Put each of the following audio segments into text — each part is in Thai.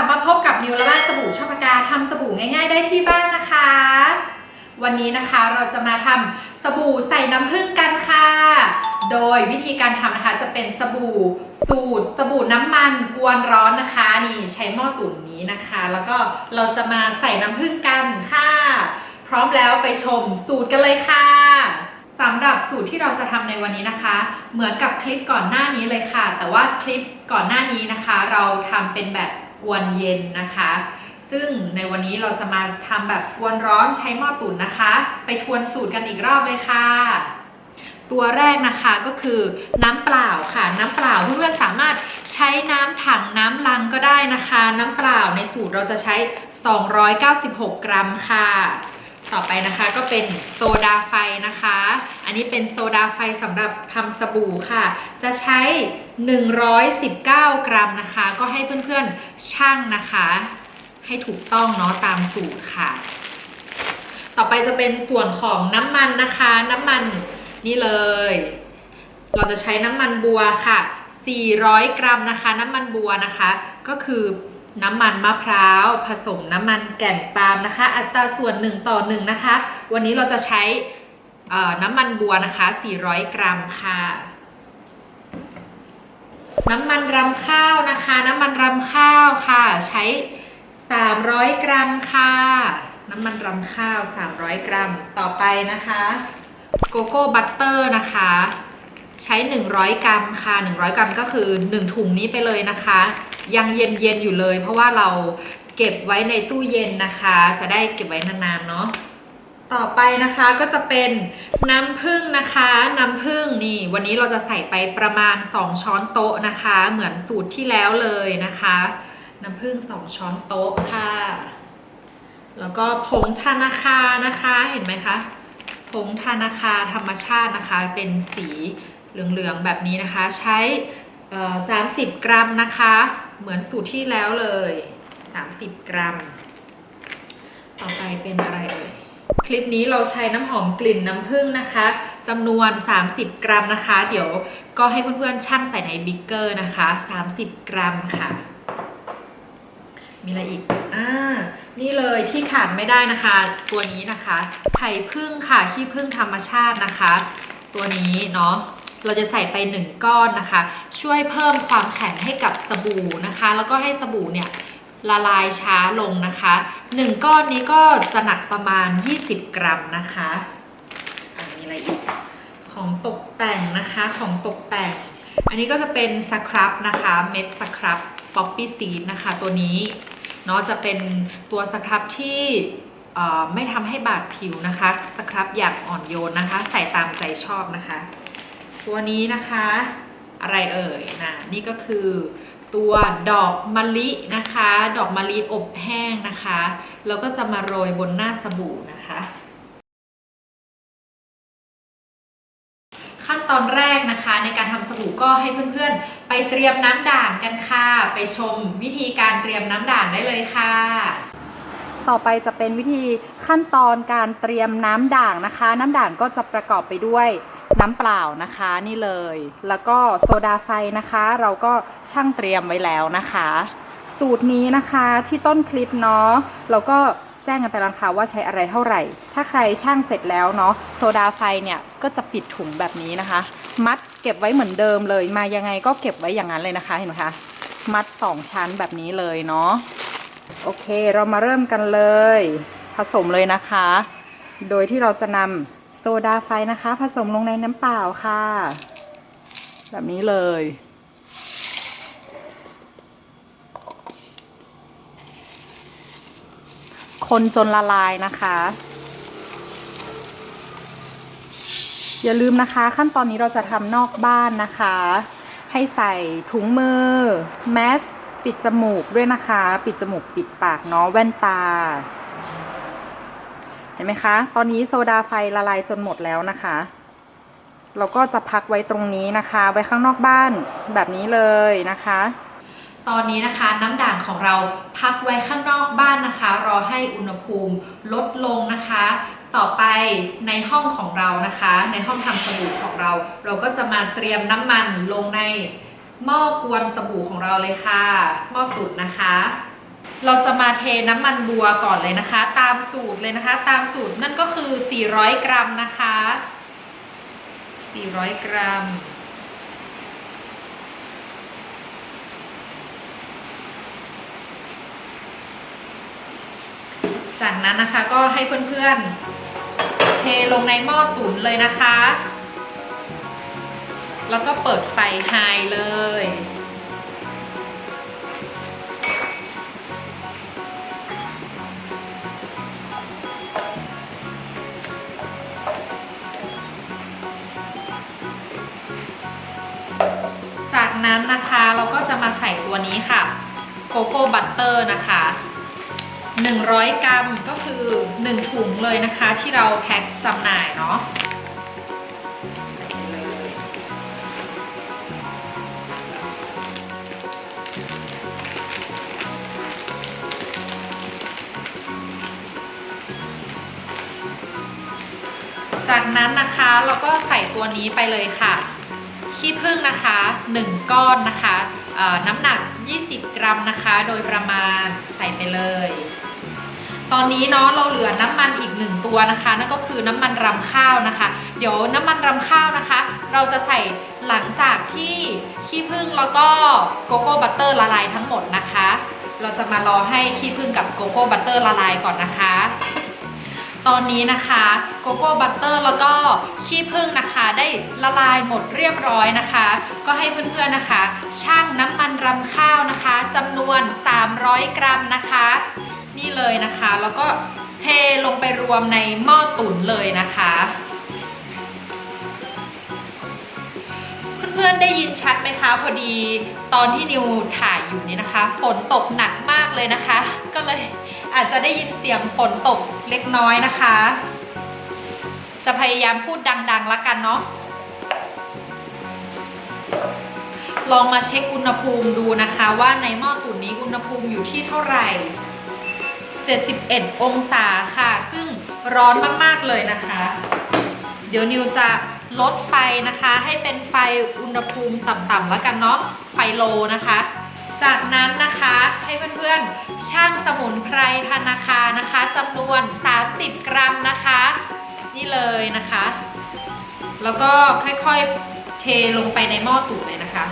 ดีค่ะมาพบกับนิวและบ้านสบู่ชอปากาทำสบู่ง่าย ๆ ได้ที่บ้านนะคะ วันนี้นะคะเราจะมาทำสบู่ใส่น้ำผึ้งกันค่ะ โดยวิธีการทำนะคะจะเป็นสบู่สูตร สบู่น้ำมันกวนร้อนนะคะ นี่ใช้หม้อตุ๋นนี้นะคะ แล้วก็เราจะมาใส่น้ำผึ้งกันค่ะ พร้อมแล้วไปชมสูตรกันเลยค่ะสำหรับสูตรที่เราจะทำในวันนี้นะคะ เหมือนกับคลิปก่อนหน้านี้เลยค่ะ แต่ว่าคลิปก่อนหน้านี้นะคะ เราทำเป็นแบบ กวนเย็นนะคะ ซึ่งในวันนี้เราจะมาทำแบบกวนร้อนใช้หม้อตุ๋นนะคะ ไปทวนสูตรกันอีกรอบเลยค่ะ ตัวแรกนะคะก็คือน้ำเปล่าค่ะ น้ำเปล่าเพื่อนๆสามารถใช้น้ำถังน้ำลังก็ได้นะคะ น้ำเปล่าในสูตรเราจะใช้ 296 กรัมค่ะ ต่อไปนะคะก็เป็นโซดาไฟนะคะ อันนี้เป็นโซดาไฟสำหรับทำสบู่ค่ะ จะใช้ 119 กรัมนะคะ ก็ให้เพื่อนๆช่างนะคะ ให้ถูกต้องเนาะตามสูตรค่ะ ต่อไปจะเป็นส่วนของน้ำมันนะคะ น้ำมันนี่เลย เราจะใช้น้ำมันบัวค่ะ 400 กรัมนะคะ น้ำมันบัวนะคะ ก็คือ น้ำมันมะพร้าว ผสมน้ำมันแก่นปาล์มนะคะ อัตราส่วน 1 ต่อ 1 นะคะ วันนี้เราจะใช้น้ำมันบัวนะคะ 400 กรัมค่ะ น้ำมันรำข้าวนะคะ น้ำมันรำข้าวค่ะ ใช้ 300 กรัมค่ะ น้ำมันรำข้าว 300 กรัม ต่อไปนะคะ โกโก้บัตเตอร์นะคะ ใช้ 100 กรัมค่ะ 100 กรัมก็คือ 1 ถุงนี้ไปเลยนะคะ ยังเย็นๆอยู่เลย เพราะว่าเราเก็บไว้ในตู้เย็นนะคะ จะได้เก็บไว้นานๆเนาะต่อไปนะคะก็จะเป็นน้ำผึ้งนะคะ น้ำผึ้งนี่ วันนี้เราจะใส่ไปประมาณ 2 ช้อนโต๊ะนะคะ เหมือนสูตรที่แล้วเลยนะคะ น้ำผึ้ง2 ช้อนโต๊ะค่ะ แล้วก็ผงธนาคานะคะเห็นไหมคะผงธนาคาธรรมชาตินะคะ เป็นสี เหลืองๆแบบนี้นะคะ ใช้ 30 กรัมนะคะ เหมือนสูตรที่แล้วเลย 30 กรัม ต่อไปเป็นอะไรเอ่ยคลิปนี้เราใช้น้ำหอมกลิ่นน้ำผึ้งนะคะจำนวน 30 กรัมนะคะ เดี๋ยวก็ให้เพื่อนๆชั่งใส่ในบิ๊กเกอร์นะคะ 30 กรัมค่ะ มีอะไรอีกอ่านี่เลยที่ขาดไม่ได้นะคะ ตัวนี้นะคะ ไข่ผึ้งค่ะขี้ผึ้งธรรมชาตินะคะ ตัวนี้เนาะ เราจะใส่ไป 1 ก้อนนะคะ ช่วยเพิ่มความแข็งให้กับสบู่นะคะ แล้วก็ให้สบู่เนี่ยละลายช้าลงนะคะ 1 ก้อนนี้ก็จะหนักประมาณ 20 กรัมนะคะอะมีอะไรอีกของตกแต่งนะคะของตกแต่ง อันนี้ก็จะเป็นสครับนะคะเม็ดสครับป๊อปปี้ซีดนะคะตัวนี้เนาะจะเป็นตัวสครับที่เอ่อไม่ทำให้บาดผิวนะคะ สครับอย่างอ่อนโยนนะคะ ใส่ตามใจชอบนะคะ ตัวนี้นะคะ อะไรเอ่ยนะนี่ก็คือตัวดอกมะลินะคะ ดอกมะลิอบแห้งนะคะแล้วก็จะมาโรยบนหน้าสบู่นะคะ ขั้นตอนแรกนะคะในการทำสบู่ก็ให้เพื่อนๆ ไปเตรียมน้ำด่างกันค่ะ ไปชมวิธีการเตรียมน้ำด่างได้เลยค่ะต่อไปจะเป็นวิธีขั้นตอนการเตรียมน้ำด่างนะคะ น้ำด่างก็จะประกอบไปด้วย น้ำเปล่านะคะนี่เลย แล้วก็โซดาไฟนะคะ เราก็ช่างเตรียมไว้แล้วนะคะ สูตรนี้นะคะที่ต้นคลิปเนาะเราก็แจ้งกันไปแล้วค่ะว่าใช้อะไรเท่าไหร่ ถ้าใครช่างเสร็จแล้วเนาะโซดาไฟเนี่ยก็จะปิดถุงแบบนี้นะคะ มัดเก็บไว้เหมือนเดิมเลย มายังไงก็เก็บไว้อย่างนั้นเลยนะคะเห็นไหมคะมัดสองชั้นแบบนี้เลยเนาะโอเคเรามาเริ่มกันเลย ผสมเลยนะคะ โดยที่เราจะนำ โซดาไฟนะคะ ผสมลงในน้ำเปล่าค่ะ แบบนี้เลย คนจนละลายนะคะ อย่าลืมนะคะ ขั้นตอนนี้เราจะทำนอกบ้านนะคะ ให้ใส่ถุงมือ แมส ปิดจมูกด้วยนะคะ ปิดจมูกปิดปากเนาะแว่นตา ห็นไหมคะ ตอนนี้โซดาไฟละลายจนหมดแล้วนะคะ เราก็จะพักไว้ตรงนี้นะคะ ไว้ข้างนอกบ้านแบบนี้เลยนะคะ ตอนนี้นะคะน้ำด่างของเราพักไว้ข้างนอกบ้านนะคะ รอให้อุณหภูมิลดลงนะคะ ต่อไปในห้องของเรานะคะ ในห้องทำสบู่ของเรา เราก็จะมาเตรียมน้ำมันลงในหม้อกวนสบู่ของเราเลยค่ะ หม้อตุ๋นนะคะ เราจะมาเทน้ำมันบัวก่อนเลยนะคะ ตามสูตรเลยนะคะ ตามสูตรนั่นก็คือ 400 กรัมนะคะ 400 กรัม จากนั้นนะคะก็ให้เพื่อนๆ เทลงในหม้อตุ๋นเลยนะคะ แล้วก็เปิดไฟไฮเลย นั้นนะคะเราก็จะมาใส่ตัวนี้ค่ะโกโก้บัตเตอร์นะคะ 100 กรัมก็คือ 1 ถุงเลยนะคะที่เราแพ็คจำหน่ายเนาะจากนั้นนะคะเราก็ใส่ตัวนี้ไปเลยค่ะ ขี้ผึ้งนะคะ 1 ก้อนนะคะน้ำหนัก 20 กรัมนะคะ โดยประมาณใส่ไปเลย ตอนนี้เนาะเราเหลือน้ำมันอีกหนึ่งตัวนะคะ นั่นก็คือน้ำมันรำข้าวนะคะ เดี๋ยวน้ำมันรำข้าวนะคะ เราจะใส่หลังจากที่ขี้ผึ้งแล้วก็โกโก้บัตเตอร์ละลายทั้งหมดนะคะ เราจะมารอให้ขี้ผึ้งกับโกโก้บัตเตอร์ละลายก่อนนะคะ ตอนนี้นะคะโกโก้บัตเตอร์แล้วก็ขี้ผึ้งนะคะได้ละลายหมดเรียบร้อยนะคะ ก็ให้เพื่อนๆนะคะชั่งน้ำมันรำข้าวนะคะจำนวน 300 กรัมนะคะ นี่เลยนะคะ แล้วก็เทลงไปรวมในหม้อตุ๋นเลยนะคะ เพื่อนๆได้ยินชัดไหมคะ พอดีตอนที่นิวถ่ายอยู่นี่นะคะ ฝนตกหนักมากเลยนะคะ ก็เลย อาจจะได้ยินเสียงฝนตกเล็กน้อยนะคะ จะพยายามพูดดังๆแล้วกันเนาะลองมาเช็คอุณหภูมิดูนะคะว่าในหม้อตุ๋นนี้อุณหภูมิอยู่ที่เท่าไหร่ 71 องศาค่ะ ซึ่งร้อนมากๆเลยนะคะ เดี๋ยวนิวจะลดไฟนะคะ ให้เป็นไฟอุณหภูมิต่ำๆแล้วกันเนาะไฟโลนะคะ จากนั้นนะคะให้เพื่อนๆช่างสมุนไพรธนาคารนะคะจำนวน 30 กรัมนะคะ นี่เลยนะคะ แล้วก็ค่อยๆเทลงไปในหม้อตุ๋นเลยนะคะ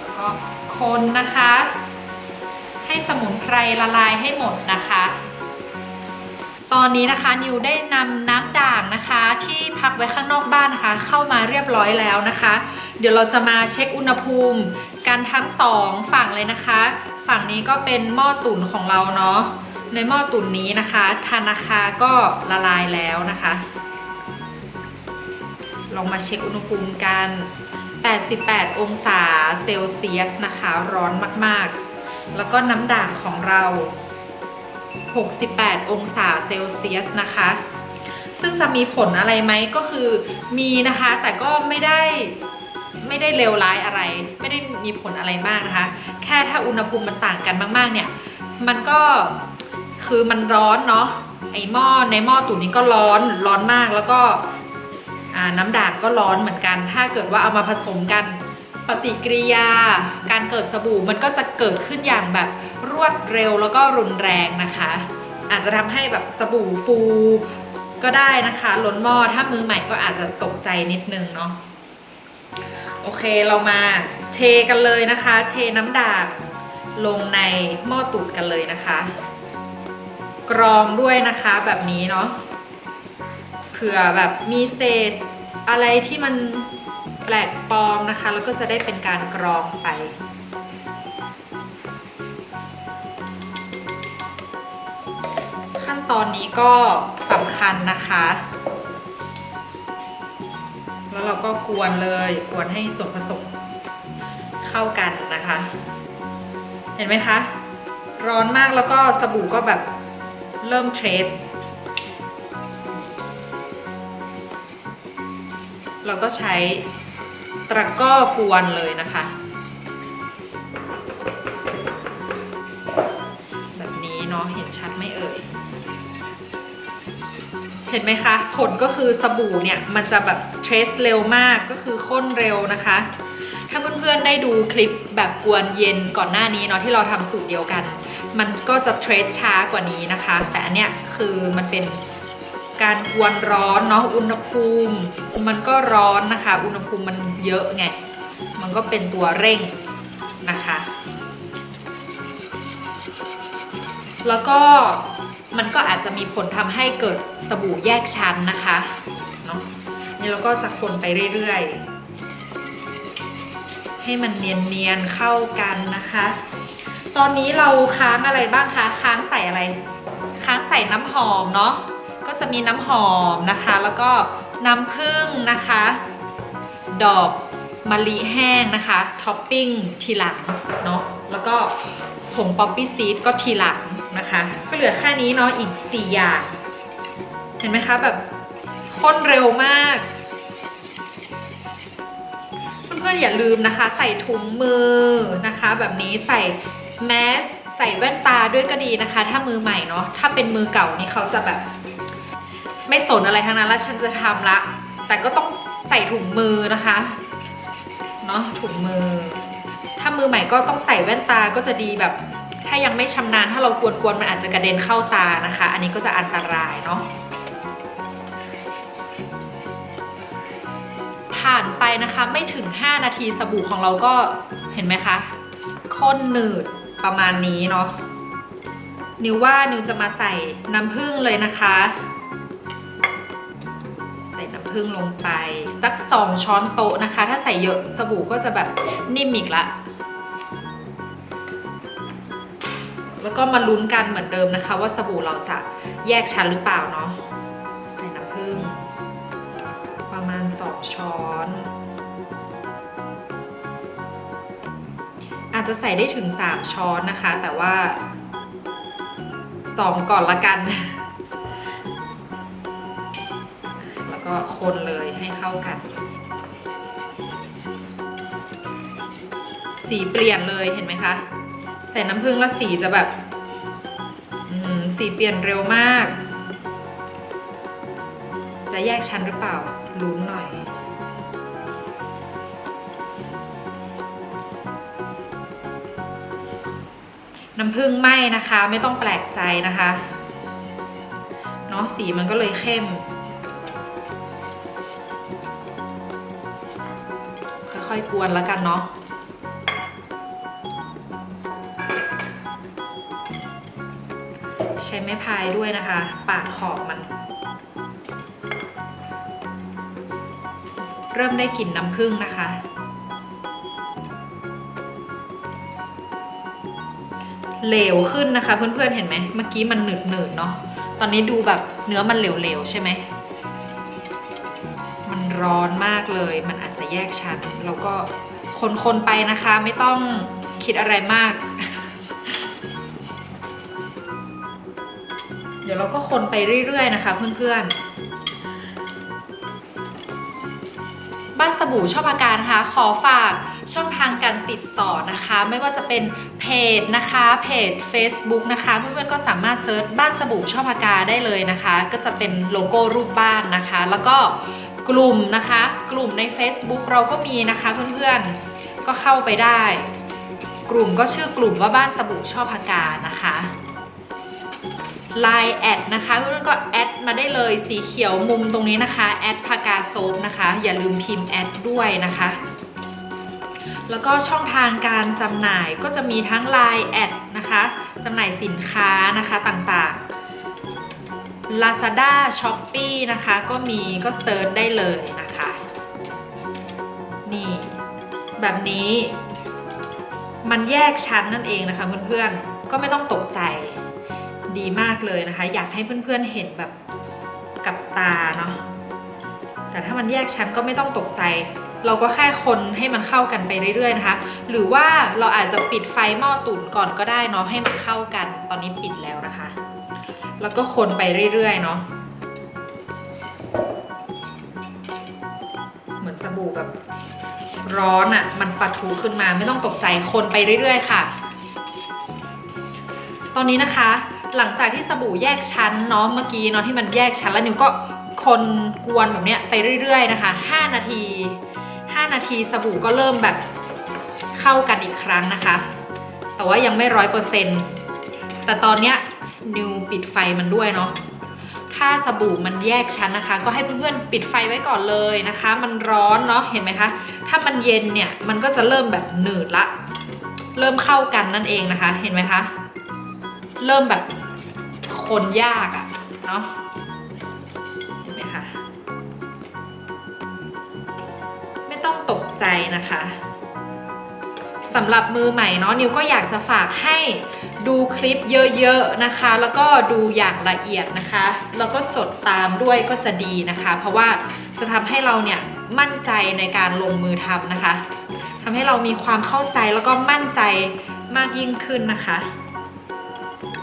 แล้วก็คนนะคะ ให้สมุนไพรละลายให้หมดนะคะ ตอนนี้นะคะนิวได้นำน้ำด่างนะคะ ที่พักไว้ข้างนอกบ้านนะคะ เข้ามาเรียบร้อยแล้วนะคะ เดี๋ยวเราจะมาเช็คอุณหภูมิกันทั้งสองฝั่งเลยนะคะ ฝั่งนี้ก็เป็นหม้อตุ๋นของเราเนาะในหม้อตุ๋นนี้นะคะทานาคาก็ละลายแล้วนะคะ ลองมาเช็คอุณหภูมิกัน 88 องศาเซลเซียสนะคะ ร้อนมากๆ แล้วก็น้ำด่างของเรา 68 องศาเซลเซียสนะคะ ซึ่งจะมีผลอะไรไหมก็คือมีนะคะ แต่ก็ไม่ได้ไม่ได้เลวร้ายอะไร ไม่ได้มีผลอะไรมากนะคะ แค่ถ้าอุณหภูมิมันต่างกันมากๆ เนี่ย มันก็คือมันร้อนเนาะไอหม้อในหม้อตุ๋นนี้ก็ร้อนร้อนมากแล้วก็น้ำด่างก็ร้อนเหมือนกัน ถ้าเกิดว่าเอามาผสมกัน ปฏิกิริยา การเกิดสบู่มันก็จะเกิดขึ้นอย่างแบบรวดเร็วแล้วก็รุนแรงนะคะ อาจจะทำให้แบบสบู่ฟูก็ได้นะคะล้นหม้อถ้ามือใหม่ก็อาจจะตกใจนิดนึงเนาะโอเคเรามาเทกันเลยนะคะ เทน้ำด่างลงในหม้อตุ๋นกันเลยนะคะ กรองด้วยนะคะแบบนี้เนาะเผื่อแบบมีเศษอะไรที่มัน แปลกปลอมนะคะ แล้วก็จะได้เป็นการกรองไป ขั้นตอนนี้ก็สำคัญนะคะ แล้วเราก็กวนเลยกวนให้ส่วนผสมเข้ากันนะคะ เห็นไหมคะ ร้อนมากแล้วก็สบู่ก็แบบเริ่มเทรสเราก็ใช้ ตะก้อกวนเลยนะคะ แบบนี้เนาะเห็นชัดไหมเอ่ย เห็นไหมคะ ผลก็คือสบู่เนี่ยมันจะแบบเทรสเร็วมากก็คือข้นเร็วนะคะ ถ้าเพื่อนๆได้ดูคลิปแบบกวนเย็นก่อนหน้านี้เนาะที่เราทำสูตรเดียวกัน มันก็จะเทรสช้ากว่านี้นะคะ แต่อันเนี้ยคือมันเป็น การกวนร้อนเนาะอุณหภูมิ มันก็ร้อนนะคะ อุณหภูมิมันเยอะไง มันก็เป็นตัวเร่งนะคะ แล้วก็มันก็อาจจะมีผลทำให้เกิดสบู่แยกชั้นนะคะเนาะนี่เราก็จะคนไปเรื่อยๆ ให้มันเนียนๆเข้ากันนะคะ ตอนนี้เราค้างอะไรบ้างคะ ค้างใส่อะไร ค้างใส่น้ำหอมเนาะ ก็จะมีน้ำหอมนะคะ แล้วก็น้ำผึ้งนะคะ ดอกมะลิแห้งนะคะท็อปปิ้งทีหลังเนาะแล้วก็ผงป๊อปปี้ซีดก็ทีหลังนะคะ ก็เหลือแค่นี้เนาะอีก 4 อย่าง เห็นไหมคะแบบข้นเร็วมากเพื่อนๆอย่าลืมนะคะ ใส่ถุงมือนะคะ แบบนี้ใส่แมสใส่แว่นตาด้วยก็ดีนะคะ ถ้ามือใหม่เนาะถ้าเป็นมือเก่านี่เขาจะแบบ ไม่สนอะไรทั้งนั้นแล้วฉันจะทำละ แต่ก็ต้องใส่ถุงมือนะคะเนาะถุงมือ ถ้ามือใหม่ก็ต้องใส่แว่นตาก็จะดีแบบ ถ้ายังไม่ชำนาญถ้าเรากวนๆมันอาจจะกระเด็นเข้าตานะคะ อันนี้ก็จะอันตรายเนาะผ่านไปนะคะไม่ถึง 5 นาทีสบู่ของเราก็เห็นไหมคะข้นหนืดประมาณนี้เนาะนิวว่านิวจะมาใส่น้ำผึ้งเลยนะคะ รึ่งลงไป สัก 2 ช้อนโต๊ะนะคะ ถ้าใส่เยอะสบู่ก็จะแบบนิ่มอีกละ แล้วก็มาลุ้นกันเหมือนเดิมนะคะ ว่าสบู่เราจะแยกชั้นหรือเปล่าเนาะใส่น้ำผึ้งประมาณ 2 ช้อน อาจจะใส่ได้ถึง 3 ช้อนนะคะ แต่ว่า 2 ก่อนละกัน ก็คนเลยให้เข้ากัน สีเปลี่ยนเลยเห็นไหมคะ ใส่น้ำผึ้งแล้วสีจะแบบสีเปลี่ยนเร็วมาก จะแยกชั้นหรือเปล่าลุ้นหน่อย น้ำผึ้งไหมนะคะ ไม่ต้องแปลกใจนะคะ เนาะสีมันก็เลยเข้ม กวนแล้วกันเนาะใช้ไม้พายด้วยนะคะ ปาดขอบมัน เริ่มได้กลิ่นน้ำผึ้งนะคะ เหลวขึ้นนะคะ เพื่อนๆเห็นไหมเมื่อกี้มันหนืดๆเนาะตอนนี้ดูแบบเนื้อมันเหลวๆใช่ไหมมันร้อนมากเลยมัน แยกชั้น แล้วก็คนๆไปนะคะ ไม่ต้องคิดอะไรมาก เดี๋ยวเราก็คนไปเรื่อยๆนะคะ เพื่อนๆ บ้านสบู่ชอบอาการนะคะ ขอฝากช่องทางการติดต่อนะคะ ไม่ว่าจะเป็นเพจนะคะเพจ Facebook นะคะเพื่อนๆก็สามารถเซิร์ชบ้านสบู่ชอบอาการได้เลยนะคะ ก็จะเป็นโลโก้รูปบ้านนะคะ แล้วก็ กลุ่มนะคะ กลุ่มใน Facebook เราก็มีนะคะเพื่อนๆ ก็เข้าไปได้ กลุ่มก็ชื่อกลุ่มว่าบ้านสบู่ชอบอากานะคะ Line แอดนะคะเพื่อนๆก็แอดมาได้เลยสีเขียวมุมตรงนี้นะคะแอดพากาโซฟนะคะ อย่าลืมพิมพ์แอดด้วยนะคะ แล้วก็ช่องทางการจำหน่ายก็จะมีทั้ง Line แอดนะคะจำหน่ายสินค้านะคะต่างๆ Lazada Shopee นะคะ ก็มีก็เซิร์ชได้เลยนะคะ นี่ แบบนี้มันแยกชั้นนั่นเองนะคะเพื่อนๆ ก็ไม่ต้องตกใจดีมากเลยนะคะ อยากให้เพื่อนๆเห็นแบบกับตาเนาะแต่ถ้ามันแยกชั้นก็ไม่ต้องตกใจ เราก็แค่คนให้มันเข้ากันไปเรื่อยๆนะคะ หรือว่าเราอาจจะปิดไฟหม้อตุ๋นก่อนก็ได้เนาะให้มันเข้ากัน ตอนนี้ปิดแล้วนะคะ แล้วก็คนไปเรื่อยๆเนาะเหมือนสบู่แบบร้อนอะ่ะ มันปะทุขึ้นมาไม่ต้องตกใจคนไปเรื่อยๆค่ะ ตอนนี้นะคะ หลังจากที่สบู่แยกชั้นเนาะเมื่อกี้เนาะที่มันแยกชั้นแล้วนิวก็คนกวนแบบเนี้ยไปเรื่อยๆนะคะ 5 นาที 5 นาทีสบู่ก็เริ่มแบบเข้ากันอีกครั้งนะคะ แต่ว่ายังไม่ร้อยเปอร์เซ็นต์แต่ตอนเนี้ย นิวปิดไฟมันด้วยเนาะถ้าสบู่มันแยกชั้นนะคะ ก็ให้เพื่อนๆปิดไฟไว้ก่อนเลยนะคะ มันร้อนเนาะเห็นไหมคะ ถ้ามันเย็นเนี่ยมันก็จะเริ่มแบบหนืดละ เริ่มเข้ากันนั่นเองนะคะ เห็นไหมคะ เริ่มแบบคนยากอะเนาะเห็นไหมคะ ไม่ต้องตกใจนะคะ สำหรับมือใหม่เนาะนิวก็อยากจะฝากให้ดูคลิปเยอะๆนะคะ แล้วก็ดูอย่างละเอียดนะคะ แล้วก็จดตามด้วยก็จะดีนะคะ เพราะว่าจะทำให้เราเนี่ยมั่นใจในการลงมือทำนะคะทำให้เรามีความเข้าใจแล้วก็มั่นใจมากยิ่งขึ้นนะคะ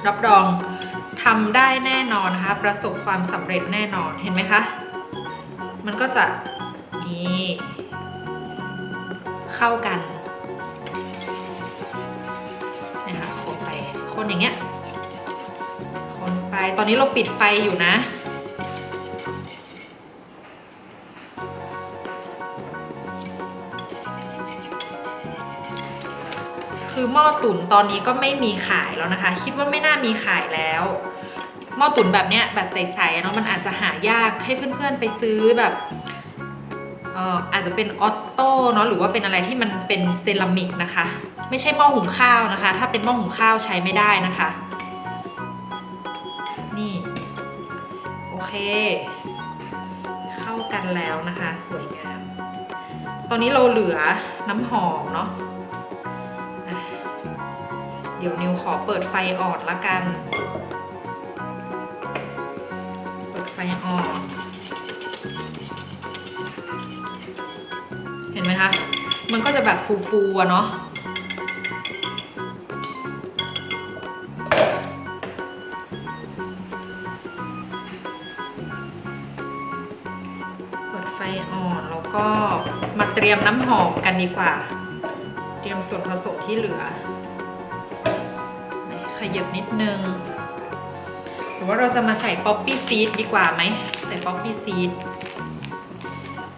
รับรองทำได้แน่นอนนะคะ ประสบความสำเร็จแน่นอนเห็นไหมคะ มันก็จะนี่เข้ากัน คนอย่างเงี้ย คนไป ตอนนี้เราปิดไฟอยู่นะ คือหม้อตุ๋นตอนนี้ก็ไม่มีขายแล้วนะคะ คิดว่าไม่น่ามีขายแล้วหม้อตุ๋นแบบเนี้ยแบบใสๆเนาะมันอาจจะหายากให้เพื่อนๆไปซื้อแบบเอ่ออาจจะเป็นออโต้เนาะหรือว่าเป็นอะไรที่มันเป็นเซรามิกนะคะ ไม่ใช่หม้อหุงข้าวนะคะ ถ้าเป็นหม้อหุงข้าวใช้ไม่ได้นะคะ นี่โอเค เข้ากันแล้วนะคะ สวยงาม ตอนนี้เราเหลือน้ำหอมเนาะเดี๋ยวนิวขอเปิดไฟอ่อนละกัน เปิดไฟอ่อนเห็นไหมคะ มันก็จะแบบฟูๆอะเนาะ รียมน้ำหอมกันดีกว่า เตรียมส่วนผสมที่เหลือ ขยับนิดนึง หรือว่าเราจะมาใส่ป๊อปปี้ซีดดีกว่าไหม ใส่ป๊อปปี้ซีด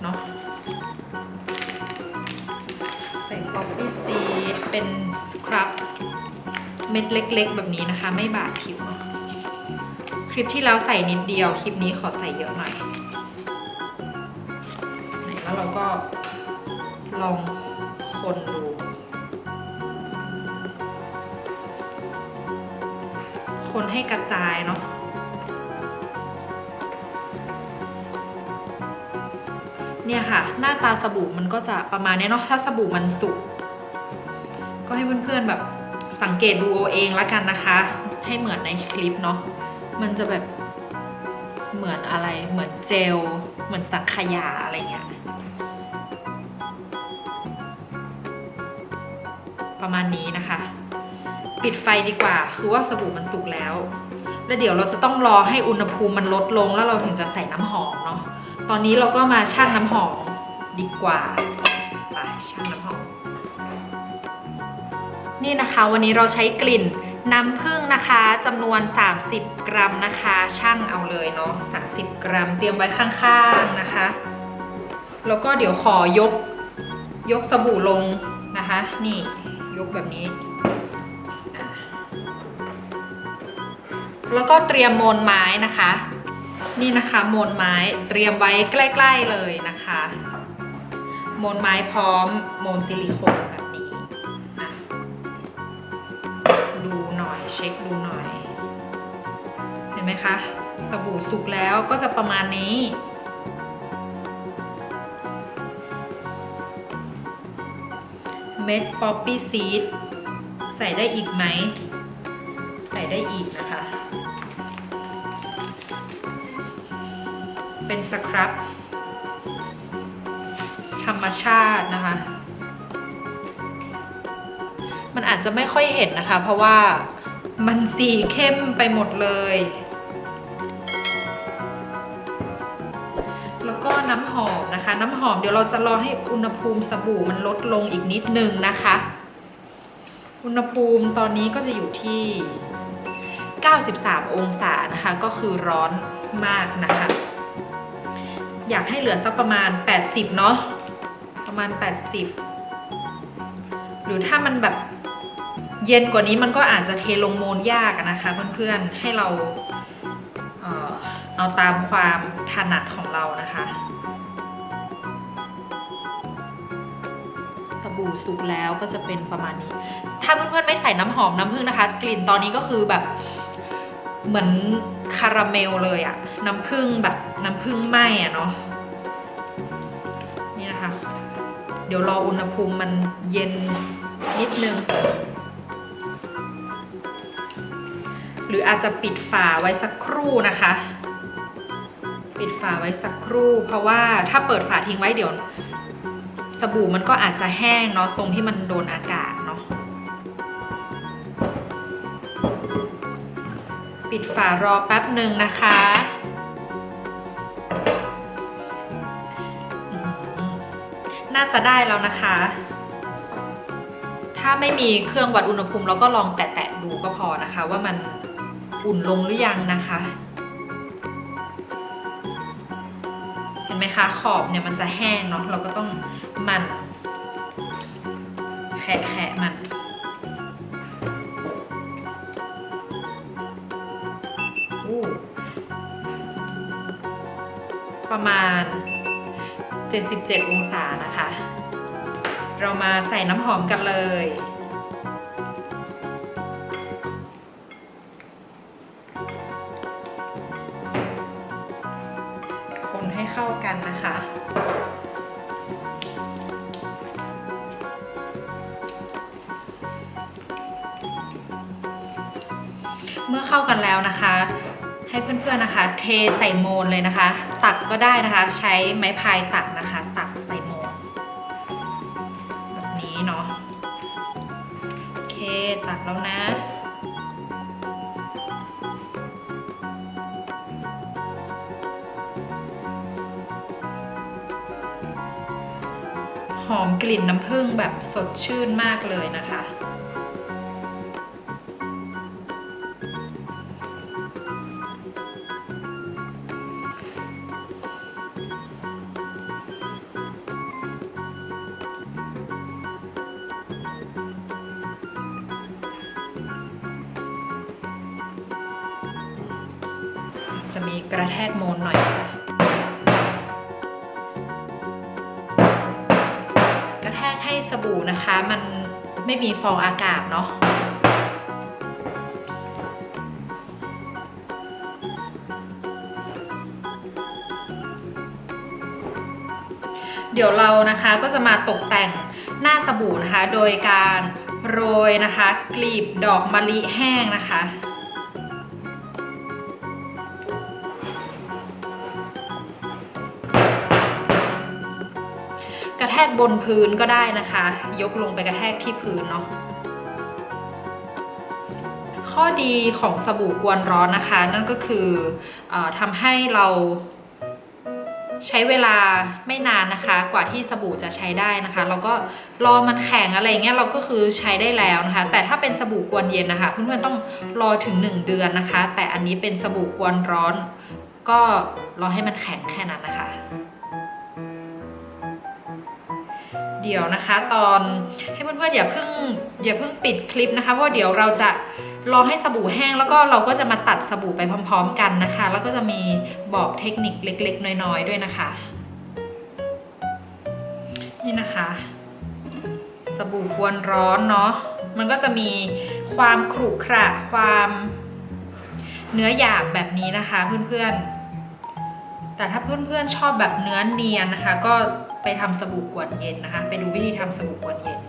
เนาะ ใส่ป๊อปปี้ซีดเป็นสครับเม็ดเล็กๆ แบบนี้นะคะ ไม่บาดผิว คลิปที่แล้วใส่นิดเดียว คลิปนี้ขอใส่เยอะหน่อย คนดู คนให้กระจายเนาะเนี่ยค่ะ หน้าตาสบู่มันก็จะประมาณนี้เนาะถ้าสบู่มันสุกก็ให้เพื่อนๆแบบสังเกตดูเอาเองละกันนะคะ ให้เหมือนในคลิปเนาะมันจะแบบเหมือนอะไรเหมือนเจล เหมือนสังขยาอะไรเงี้ย ประมาณนี้นะคะ ปิดไฟดีกว่าคือว่าสบู่มันสุกแล้ว แล้วเดี๋ยวเราจะต้องรอให้อุณหภูมิมันลดลงแล้วเราถึงจะใส่น้ำหอมเนาะตอนนี้เราก็มาชั่งน้ำหอมดีกว่าไปชั่งน้ำหอมนี่นะคะ วันนี้เราใช้กลิ่นน้ำผึ้งนะคะจำนวน 30 กรัมนะคะช่างเอาเลยเนาะ30 กรัม เตรียมไว้ข้างๆนะคะ แล้วก็เดี๋ยวขอยกยกสบู่ลงนะคะ นี่ ยกแบบนี้ แล้วก็เตรียมโมนไม้นะคะ นี่นะคะโมนไม้เตรียมไว้ใกล้ ๆเลยนะคะโมนไม้พร้อมโมนซิลิโคนแบบนี้ดูหน่อยเช็คดูหน่อย เห็นไหมคะ สบู่สุกแล้วก็จะประมาณนี้ เม็ดป๊อปปี้ซีดใส่ได้อีกไหม ใส่ได้อีกนะคะ เป็นสครับ ธรรมชาตินะคะ มันอาจจะไม่ค่อยเห็นนะคะ เพราะว่ามันสีเข้มไปหมดเลย น้ำหอมนะคะ น้ำหอมเดี๋ยวเราจะรอให้อุณหภูมิสบู่มันลดลงอีกนิดนึงนะคะ อุณหภูมิตอนนี้ก็จะอยู่ที่ 93 องศานะคะ ก็คือร้อนมากนะคะ อยากให้เหลือสักประมาณ 80 เนาะประมาณ 80 หรือถ้ามันแบบเย็นกว่านี้มันก็อาจจะเทลงโมนยากนะคะเพื่อนๆให้เราเอาตามความถนัดของเรานะคะ บู่สุกแล้วก็จะเป็นประมาณนี้ ถ้าเพื่อนๆไม่ใส่น้ำหอมน้ำผึ้งนะคะ กลิ่นตอนนี้ก็คือแบบเหมือนคาราเมลเลยอะน้ำผึ้งแบบน้ำผึ้งไหมอะเนาะนี่นะคะ เดี๋ยวรออุณหภูมิมันเย็นนิดนึง หรืออาจจะปิดฝาไว้สักครู่นะคะ ปิดฝาไว้สักครู่ เพราะว่าถ้าเปิดฝาทิ้งไว้เดี๋ยว บู่มันก็อาจจะแห้งเนาะตรงที่มันโดนอากาศเนาะปิดฝารอแป๊บหนึ่งนะคะน่าจะได้แล้วนะคะ ถ้าไม่มีเครื่องวัดอุณหภูมิเราก็ลองแตะๆดูก็พอนะคะ ว่ามันอุ่นลงหรือยังนะคะ เห็นไหมคะขอบเนี่ยมันจะแห้งเนาะเราก็ต้อง มัน แขะแขะมัน ประมาณ 77 องศานะคะ เรามาใส่น้ำหอมกันเลย เทใส่โมนเลยนะคะ ตักก็ได้นะคะ ใช้ไม้พายตักนะคะ ตักใส่โมนแบบนี้เนาะโอเคตักแล้วนะหอมกลิ่นน้ำผึ้งแบบสดชื่นมากเลยนะคะ องอากาศเนาะเดี๋ยวเรานะคะก็จะมาตกแต่งหน้าสบู่นะคะ โดยการโรยนะคะ กลีบดอกมะลิแห้งนะคะ แทกบนพื้นก็ได้นะคะ ยกลงไปกระแทกที่พื้นเนาะข้อดีของสบู่กวนร้อนนะคะ นั่นก็คืออทำให้เราใช้เวลาไม่นานนะคะ กว่าที่สบู่จะใช้ได้นะคะ เราก็รอมันแข็งอะไรเงี้ยเราก็คือใช้ได้แล้วนะคะ แต่ถ้าเป็นสบู่กวนเย็นนะคะเพื่อนๆต้องรอถึง 1 เดือนนะคะ แต่อันนี้เป็นสบู่กวนร้อน ก็รอให้มันแข็งแค่นั้นนะคะ เดี๋ยวนะคะ ตอนให้เพื่อนๆอย่าเพิ่งอย่าเพิ่งปิดคลิปนะคะ เพราะเดี๋ยวเราจะรอให้สบู่แห้งแล้วก็เราก็จะมาตัดสบู่ไปพร้อม ๆ กันนะคะ แล้วก็จะมีบอกเทคนิคเล็ก ๆ น้อยๆด้วยนะคะ นี่นะคะ สบู่กวนร้อนเนาะมันก็จะมีความขรุขระความเนื้อหยาบแบบนี้นะคะเพื่อนๆแต่ถ้าเพื่อนๆชอบแบบเนื้อเนียนนะคะ ก็ ไปทำสบู่กวนเย็นนะคะ ไปดูวิธีทำสบู่กวนเย็น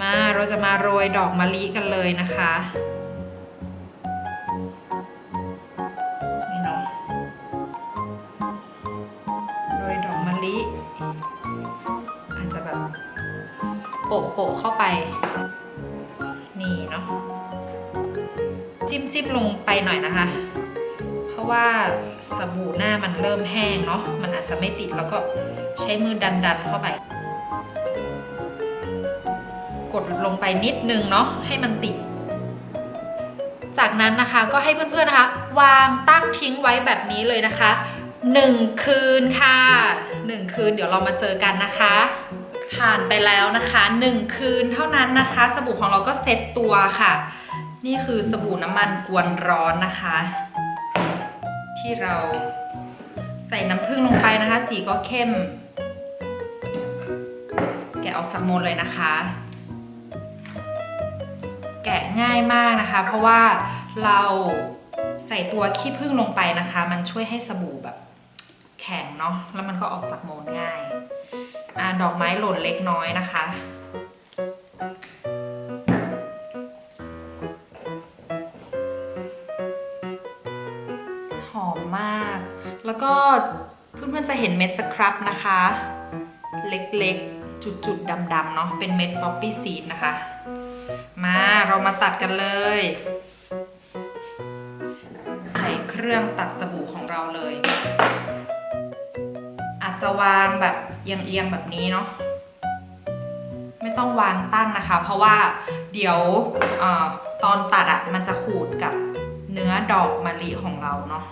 มาเราจะมาโรยดอกมะลิกันเลยนะคะนี่เนาะโรยดอกมะลิอาจจะแบบโปะโปะเข้าไป นี่เนาะจิ้มจิ้มลงไปหน่อยนะคะเพราะว่าสบู่หน้ามันเริ่มแห้งเนาะ มันอาจจะไม่ติดแล้วก็ ใช้มือดันดันๆเข้าไป กดลงไปนิดนึงเนาะให้มันติด จากนั้นนะคะก็ให้เพื่อนๆนะคะ วางตั้งทิ้งไว้แบบนี้เลยนะคะหนึ่งคืนค่ะหนึ่งคืนเดี๋ยวเรามาเจอกันนะคะ ผ่านไปแล้วนะคะหนึ่งคืนเท่านั้นนะคะ สบู่ของเราก็เซ็ตตัวค่ะ นี่คือสบู่น้ำมันกวนร้อนนะคะ ที่เราใส่น้ำผึ้งลงไปนะคะ สีก็เข้ม กะออกจากโมลเลยนะคะ แกะง่ายมากนะคะ เพราะว่าเราใส่ตัวขี้ผึ้งลงไปนะคะ มันช่วยให้สบู่แบบแข็งเนาะแล้วมันก็ออกจากโมลง่ายอ่าดอกไม้หล่นเล็กน้อยนะคะหอมมาก แล้วก็เพื่อนๆจะเห็นเม็ดสครับนะคะ เล็กๆ จุดๆดำๆเนาะเป็นเม็ดป๊อปปี้ซีดนะคะ มาเรามาตัดกันเลย ใส่เครื่องตัดสบู่ของเราเลย อาจจะวางแบบเอียงๆแบบนี้เนาะไม่ต้องวางตั้งนะคะ เพราะว่าเดี๋ยวอตอนตัดอะ่ะมันจะขูดกับเนื้อดอกมะลิของเราเนาะ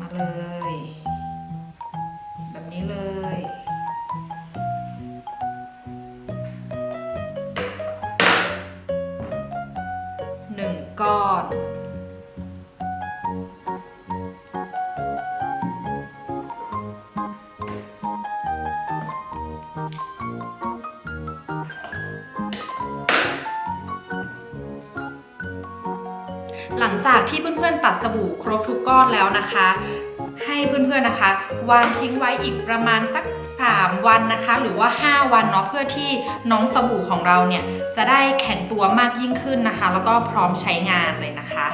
มาเลย นะคะ ให้เพื่อนๆนะคะ วางทิ้งไว้อีกประมาณสัก 3 วันนะคะ หรือว่า 5 วันเนาะเพื่อที่น้องสบู่ของเราเนี่ยจะได้แข็งตัวมากยิ่งขึ้นนะคะ แล้วก็พร้อมใช้งานเลยนะคะ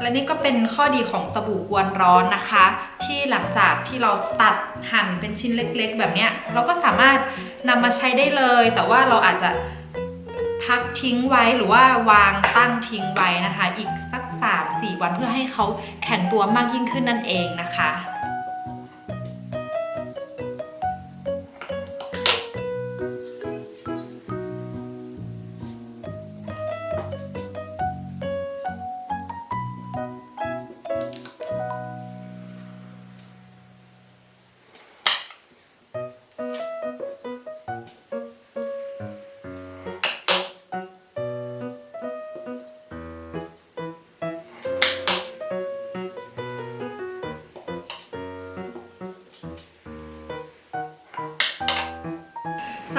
และนี่ก็เป็นข้อดีของสบู่กวนร้อนนะคะ ที่หลังจากที่เราตัดหั่นเป็นชิ้นเล็กๆ แบบเนี้ยเราก็สามารถนำมาใช้ได้เลย แต่ว่าเราอาจจะพักทิ้งไว้หรือว่าวางตั้งทิ้งไว้นะคะ อีก 3-4 วันเพื่อให้เขาแข็งตัวมากยิ่งขึ้นนั่นเองนะคะ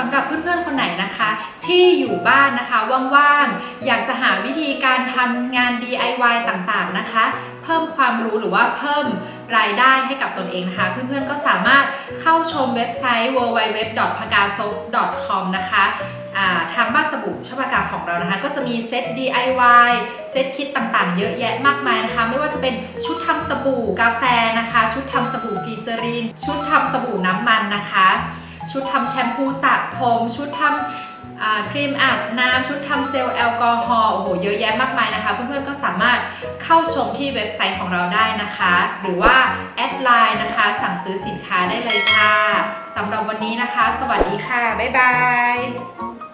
ำหรับเพื่อนๆคนไหนนะคะ ที่อยู่บ้านนะคะว่างๆอยากจะหาวิธีการทำงาน DIY ต่างๆนะคะ เพิ่มความรู้หรือว่าเพิ่มรายได้ให้กับตนเองนะคะ เพื่อนๆก็สามารถเข้าชมเว็บไซต์ www.pagaso.com นะคะทางบ้านสบู่ชอบากาของเรานะคะ ก็จะมีเซต DIY เซตคิดต่างๆ เยอะแยะมากมายนะคะ ไม่ว่าจะเป็นชุดทำสบู่กาแฟนะคะ ชุดทำสบู่กีเซอรีน ชุดทำสบู่น้ำมันนะคะ ชุดทำแชมพูสระผม ชุดทำอ่าครีมอาบน้ำชุดทำเจลแอลกอฮอล์โอ้โหเยอะแยะมากมายนะคะ เพื่อนๆก็สามารถเข้าชมที่เว็บไซต์ของเราได้นะคะ หรือว่าแอดไลน์นะคะ สั่งซื้อสินค้าได้เลยค่ะสำหรับวันนี้นะคะ สวัสดีค่ะ บ๊ายบาย